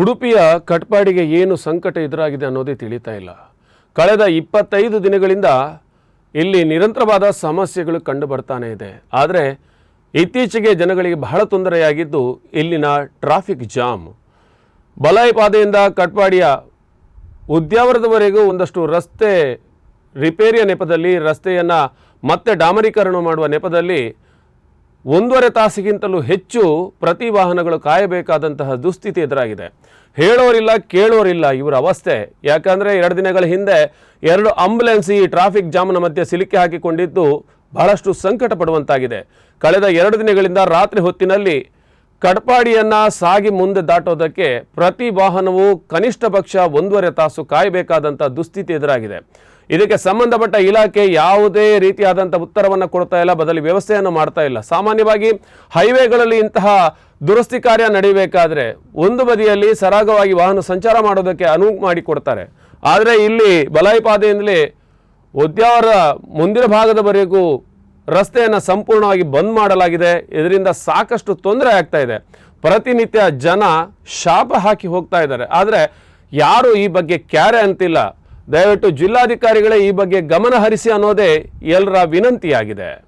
ಉಡುಪಿಯ ಕಟ್ಪಾಡಿಗೆ ಏನು ಸಂಕಟ ಎದುರಾಗಿದೆ ಅನ್ನೋದೇ ತಿಳಿತಾ ಇಲ್ಲ. ಕಳೆದ ಇಪ್ಪತ್ತೈದು ದಿನಗಳಿಂದ ಇಲ್ಲಿ ನಿರಂತರವಾದ ಸಮಸ್ಯೆಗಳು ಕಂಡು ಬರ್ತಾನೆ ಇದೆ. ಆದರೆ ಇತ್ತೀಚೆಗೆ ಜನಗಳಿಗೆ ಬಹಳ ತೊಂದರೆಯಾಗಿದ್ದು ಇಲ್ಲಿನ ಟ್ರಾಫಿಕ್ ಜಾಮ್. ಬಲಾಯಿ ಪಾದೆಯಿಂದ ಕಟ್ಪಾಡಿಯ ಉದ್ಯಾವರದವರೆಗೂ ಒಂದಷ್ಟು ರಸ್ತೆ ರಿಪೇರಿಯ ನೆಪದಲ್ಲಿ ರಸ್ತೆಯನ್ನು ಮತ್ತೆ ಡಾಮರೀಕರಣ ಮಾಡುವ ನೆಪದಲ್ಲಿ ಒಂದೂವರೆ ತಾಸಿಗಿಂತಲೂ ಹೆಚ್ಚು ಪ್ರತಿ ವಾಹನಗಳು ಕಾಯಬೇಕಾದಂತಹ ದುಸ್ಥಿತಿ ಎದುರಾಗಿದೆ. ಹೇಳೋರಿಲ್ಲ, ಕೇಳೋರಿಲ್ಲ ಇವರ ಅವಸ್ಥೆ. ಯಾಕಂದರೆ ಎರಡು ದಿನಗಳ ಹಿಂದೆ ಎರಡು ಆಂಬುಲೆನ್ಸ್ ಈ ಟ್ರಾಫಿಕ್ ಜಾಮ್ನ ಮಧ್ಯೆ ಸಿಲುಕಿ ಹಾಕಿಕೊಂಡಿದ್ದು ಬಹಳಷ್ಟು ಸಂಕಟ ಪಡುವಂತಾಗಿದೆ ಕಳೆದ ಎರಡು ದಿನಗಳಿಂದ ರಾತ್ರಿ ಹೊತ್ತಿನಲ್ಲಿ ಕಡ್ಪಾಡಿಯನ್ನ ಸಾಗಿ ಮುಂದೆ ದಾಟೋದಕ್ಕೆ ಪ್ರತಿ ವಾಹನವು ಕನಿಷ್ಠ ಪಕ್ಷ ಒಂದೂವರೆ ತಾಸು ಕಾಯಬೇಕಾದಂಥ ದುಸ್ಥಿತಿ ಎದುರಾಗಿದೆ. ಇದಕ್ಕೆ ಸಂಬಂಧಪಟ್ಟ ಇಲಾಖೆ ಯಾವುದೇ ರೀತಿಯಾದಂಥ ಉತ್ತರವನ್ನು ಕೊಡ್ತಾ ಇಲ್ಲ, ಬದಲಿ ವ್ಯವಸ್ಥೆಯನ್ನು ಮಾಡ್ತಾ ಇಲ್ಲ. ಸಾಮಾನ್ಯವಾಗಿ ಹೈವೇಗಳಲ್ಲಿ ಇಂತಹ ದುರಸ್ತಿ ಕಾರ್ಯ ನಡೆಯಬೇಕಾದ್ರೆ ಒಂದು ಬದಿಯಲ್ಲಿ ಸರಾಗವಾಗಿ ವಾಹನ ಸಂಚಾರ ಮಾಡೋದಕ್ಕೆ ಅನುವು ಮಾಡಿಕೊಡ್ತಾರೆ ಆದರೆ ಇಲ್ಲಿ ಬಲಾಯಿಪಾದೆಯಿಂದಲೇ ಉದ್ಯಾವರ ಮುಂದಿನ ಭಾಗದವರೆಗೂ ರಸ್ತೆಯನ್ನು ಸಂಪೂರ್ಣವಾಗಿ ಬಂದ್ ಮಾಡಲಾಗಿದೆ. ಇದರಿಂದ ಸಾಕಷ್ಟು ತೊಂದರೆ ಆಗ್ತಾ ಇದೆ. ಪ್ರತಿನಿತ್ಯ ಜನ ಶಾಪ ಹಾಕಿ ಹೋಗ್ತಾ ಇದ್ದಾರೆ. ಆದರೆ ಯಾರು ಈ ಬಗ್ಗೆ ಕ್ಯಾರೆ ಅಂತಿಲ್ಲ. ದಯವಿಟ್ಟು ಜಿಲ್ಲಾಧಿಕಾರಿಗಳೇ ಈ ಬಗ್ಗೆ ಗಮನ ಹರಿಸಿ ಅನ್ನೋದೇ ಎಲ್ಲರ ವಿನಂತಿಯಾಗಿದೆ.